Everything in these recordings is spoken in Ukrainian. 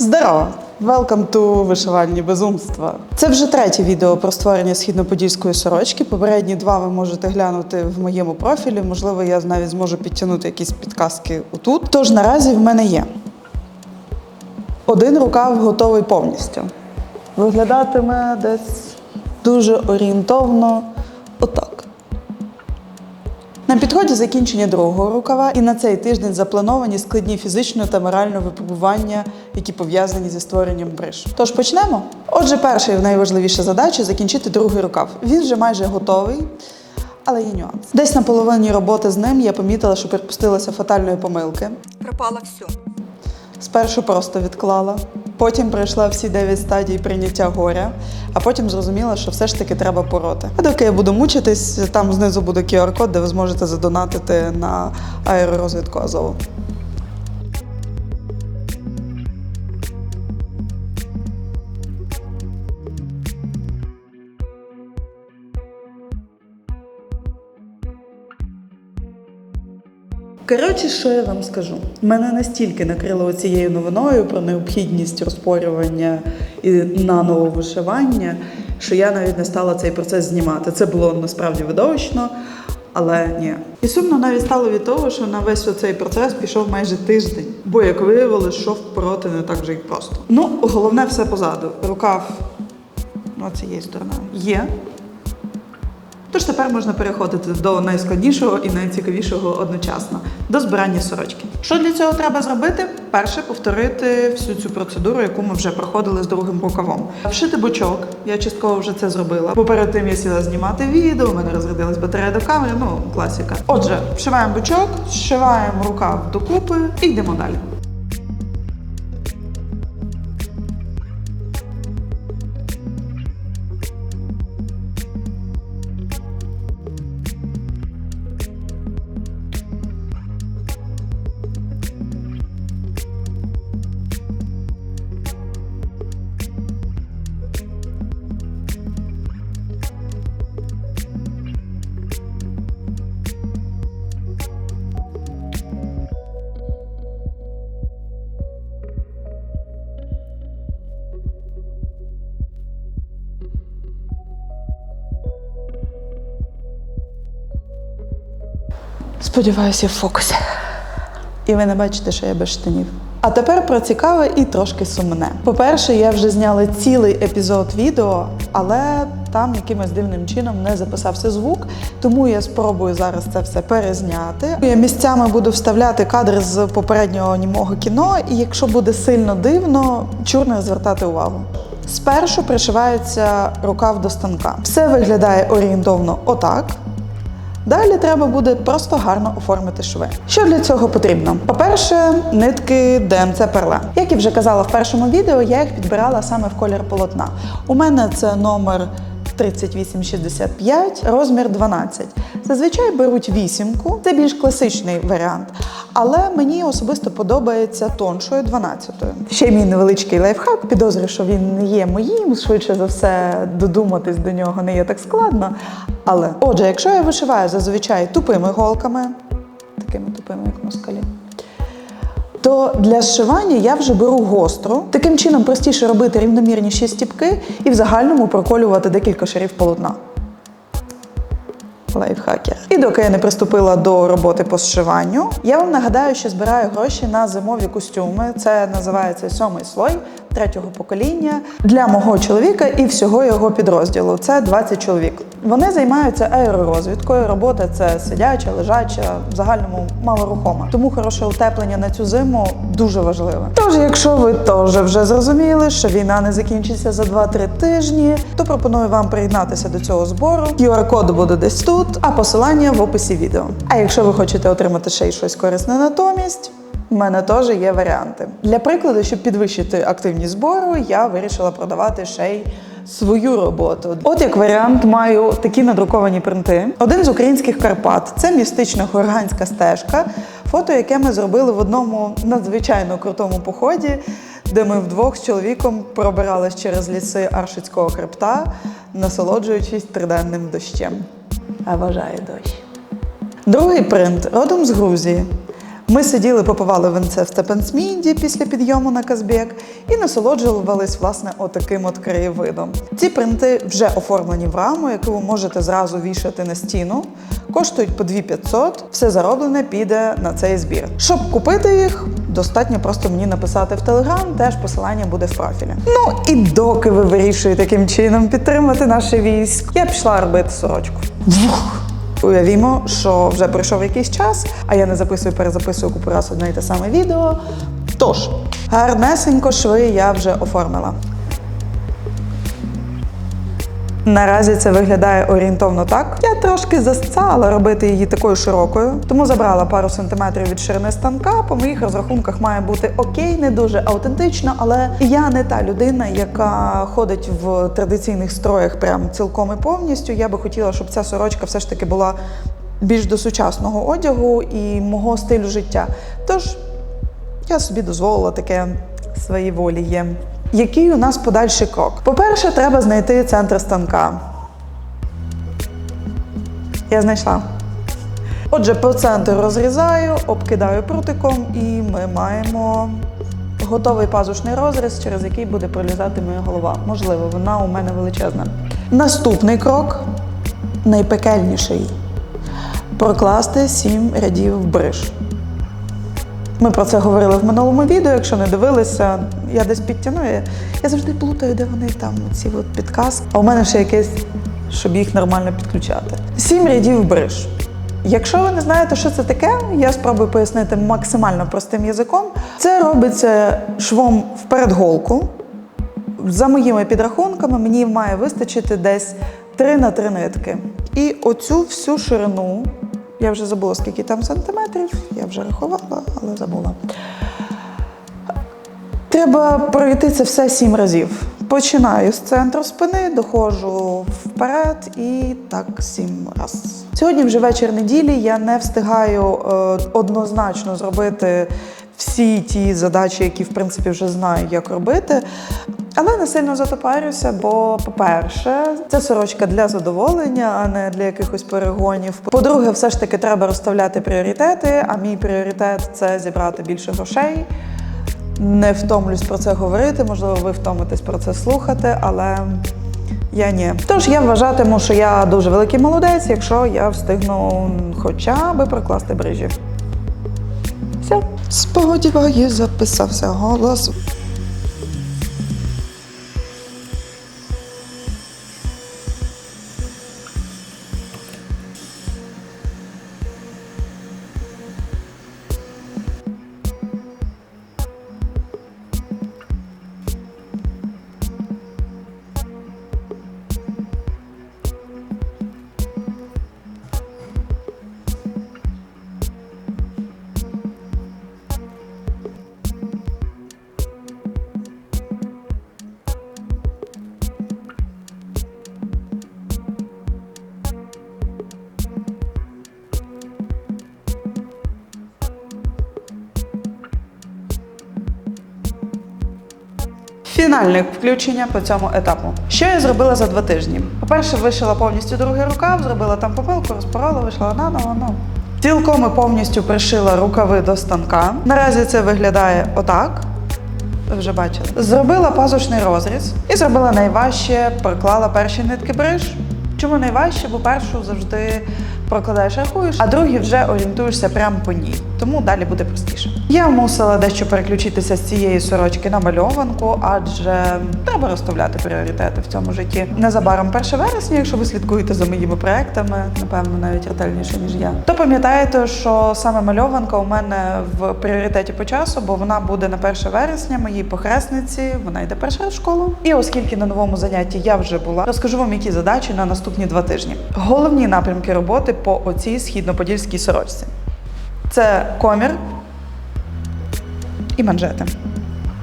Здорово! Welcome to вишивальні безумства. Це вже третє відео про створення східно-подільської сорочки. Попередні два ви можете глянути в моєму профілі. Можливо, я навіть зможу підтягнути якісь підказки отут. Тож наразі в мене є один рукав готовий повністю. Виглядатиме десь дуже орієнтовно отак. На підході закінчення другого рукава, і на цей тиждень заплановані складні фізичного та морального випробування, які пов'язані зі створенням бриж. Тож почнемо. Отже, перша і найважливіша задача закінчити другий рукав. Він вже майже готовий. Але є нюанс. Десь на половині роботи з ним я помітила, що припустилася фатальної помилки. Пропало все. Спершу просто відклала, потім пройшла всі дев'ять стадій прийняття горя, а потім зрозуміла, що все ж таки треба пороти. А доки я буду мучитись, там знизу буде QR-код, де ви зможете задонатити на аеророзвідку Азову. Коротше, що я вам скажу? Мене настільки накрило цією новиною про необхідність розпорювання і наново вишивання, що я навіть не стала цей процес знімати. Це було насправді видовищно, але ні. І сумно навіть стало від того, що на весь цей процес пішов майже тиждень. Бо, як виявилось, шов пороти не так вже й просто. Ну, головне все позаду. Рукав ну, цієї сторони є. Тож тепер можна переходити до найскладнішого і найцікавішого одночасно до збирання сорочки. Що для цього треба зробити? Перше повторити всю цю процедуру, яку ми вже проходили з другим рукавом. Вшити бочок. Я частково вже це зробила. Бо перед тим я сіла знімати відео, у мене розрядилась батарея до камери. Ну класіка. Отже, вшиваємо бочок, зшиваємо рукав докупи і йдемо далі. Сподіваюся, в фокусі. І ви не бачите, що я без штанів. А тепер про цікаве і трошки сумне. По-перше, я вже зняла цілий епізод відео, але там якимось дивним чином не записався звук, тому я спробую зараз це все перезняти. Я місцями буду вставляти кадри з попереднього німого кіно, і якщо буде сильно дивно, чур не звертати увагу. Спершу пришивається рукав до станка. Все виглядає орієнтовно отак. Далі треба буде просто гарно оформити шви. Що для цього потрібно? По-перше, нитки ДМЦ перла. Як і вже казала в першому відео, я їх підбирала саме в колір полотна. У мене це номер 3865, розмір 12. Зазвичай беруть вісімку, це більш класичний варіант. Але мені особисто подобається тоншою 12-ю. Ще мій невеличкий лайфхак. Підозрюю, що він не є моїм. Швидше за все, додуматись до нього не є так складно. Але отже, якщо я вишиваю зазвичай тупими голками, такими тупими, як москалі, то для зшивання я вже беру гостру. Таким чином простіше робити рівномірніші стіпки і в загальному проколювати декілька шарів полотна. Лайфхакер. І доки я не приступила до роботи по зшиванню, я вам нагадаю, що збираю гроші на зимові костюми. Це називається сьомий слой третього покоління для мого чоловіка і всього його підрозділу. Це 20 чоловік. Вони займаються аеророзвідкою. Робота це сидяча, лежача, в загальному малорухома. Тому хороше утеплення на цю зиму дуже важливе. Тож, якщо ви теж вже зрозуміли, що війна не закінчиться за 2-3 тижні, то пропоную вам приєднатися до цього збору. QR-код буде десь тут, а посилання в описі відео. А якщо ви хочете отримати ще й щось корисне натомість. У мене теж є варіанти. Для прикладу, щоб підвищити активність збору, я вирішила продавати ще й свою роботу. От як варіант, маю такі надруковані принти. Один з українських Карпат це містична горганська стежка, фото, яке ми зробили в одному надзвичайно крутому поході, де ми вдвох з чоловіком пробирались через ліси Аршицького хребта, насолоджуючись триденним дощем. А бажаю дощ. Другий принт родом з Грузії. Ми сиділи, попивали винце в Степенсмінді після підйому на Казбек і насолоджувались власне отаким от краєвидом. Ці принти вже оформлені в раму, яку ви можете зразу вішати на стіну. Коштують по 2500, все зароблене піде на цей збір. Щоб купити їх, достатньо просто мені написати в Телеграм, теж посилання буде в профілі. Ну і доки ви вирішуєте таким чином підтримати наше військ, я пішла робити сорочку. Уявімо, що вже пройшов якийсь час, а я не записую, перезаписую купу раз одне і те саме відео. Тож, гарнесенько шви я вже оформила. Наразі це виглядає орієнтовно так. Я трошки засцала робити її такою широкою, тому забрала пару сантиметрів від ширини станка. По моїх розрахунках має бути окей, не дуже аутентично, але я не та людина, яка ходить в традиційних строях прям цілком і повністю. Я би хотіла, щоб ця сорочка все ж таки була більш до сучасного одягу і мого стилю життя. Тож я собі дозволила таке свої волі є. Який у нас подальший крок? По-перше, треба знайти центр станка. Я знайшла. Отже, по центру розрізаю, обкидаю прутиком, і ми маємо готовий пазушний розріз, через який буде пролізати моя голова. Можливо, вона у мене величезна. Наступний крок найпекельніший прокласти сім рядів бриш. Ми про це говорили в минулому відео. Якщо не дивилися, я десь підтягну. Я, завжди плутаю, де вони там, ці от підказки. А у мене ще якесь, щоб їх нормально підключати. Сім рядів бриж. Якщо ви не знаєте, що це таке, я спробую пояснити максимально простим язиком. Це робиться швом в передголку. За моїми підрахунками, мені має вистачити десь 3 на 3 нитки. І оцю всю ширину, я вже забула, скільки там сантиметрів, я вже рахувала, але забула. Треба пройти це все сім разів. Починаю з центру спини, доходжу вперед і так сім раз. Сьогодні вже вечір неділі. Я не встигаю е, однозначно зробити всі ті задачі, які в принципі вже знаю, як робити. Але не сильно затопарюся, бо, по-перше, це сорочка для задоволення, а не для якихось перегонів. По-друге, все ж таки треба розставляти пріоритети. А мій пріоритет це зібрати більше грошей. Не втомлюсь про це говорити, можливо, ви втомитесь про це слухати, але я ні. Тож я вважатиму, що я дуже великий молодець, якщо я встигну хоча би прокласти брижі. Все. Сподіваюсь, записався голос. Фінальне включення по цьому етапу. Що я зробила за два тижні? По-перше, вишила повністю другий рукав, зробила там помилку, розпорола, вийшла наново. Ну цілком і повністю пришила рукави до станка. Наразі це виглядає отак. Ви вже бачили. Зробила пазушний розріз і зробила найважче, проклала перші нитки бриж. Чому найважче? Бо першу завжди прокладаєш, рахуєш, а другі вже орієнтуєшся прямо по ній. Тому далі буде простіше. Я мусила дещо переключитися з цієї сорочки на мальованку, адже треба розставляти пріоритети в цьому житті. Незабаром 1 вересня, якщо ви слідкуєте за моїми проектами, напевно, навіть ретельніше ніж я, то пам'ятаєте, що саме мальованка у мене в пріоритеті по часу, бо вона буде на 1 вересня, моїй похресниці, вона йде перший раз в школу. І оскільки на новому занятті я вже була, розкажу вам, які задачі на наступні два тижні. Головні напрямки роботи по оцій східно-подільській сорочці. Це комір і манжети.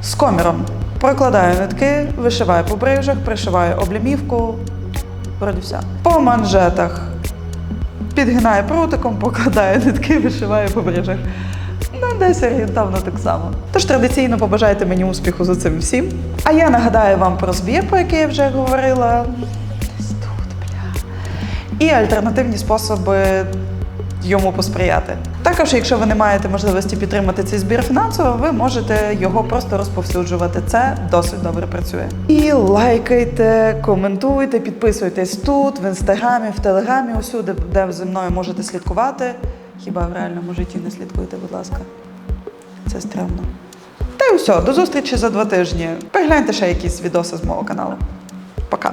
З коміром прокладаю нитки, вишиваю по брижах, пришиваю облімівку. Вроді все. По манжетах підгинаю прутиком, покладаю нитки, вишиваю по брижах. Ну, десь орієнтовно так само. Тож традиційно побажайте мені успіху за цим всім. А я нагадаю вам про збір, про який я вже говорила. Десь тут, бля. І альтернативні способи йому посприяти. Також, якщо ви не маєте можливості підтримати цей збір фінансово, ви можете його просто розповсюджувати. Це досить добре працює. І лайкайте, коментуйте, підписуйтесь тут, в інстаграмі, в телеграмі, усюди, де зі мною можете слідкувати. Хіба в реальному житті не слідкуйте, будь ласка. Це стрімно. Та й все, до зустрічі за два тижні. Перегляньте ще якісь відоси з мого каналу. Пока.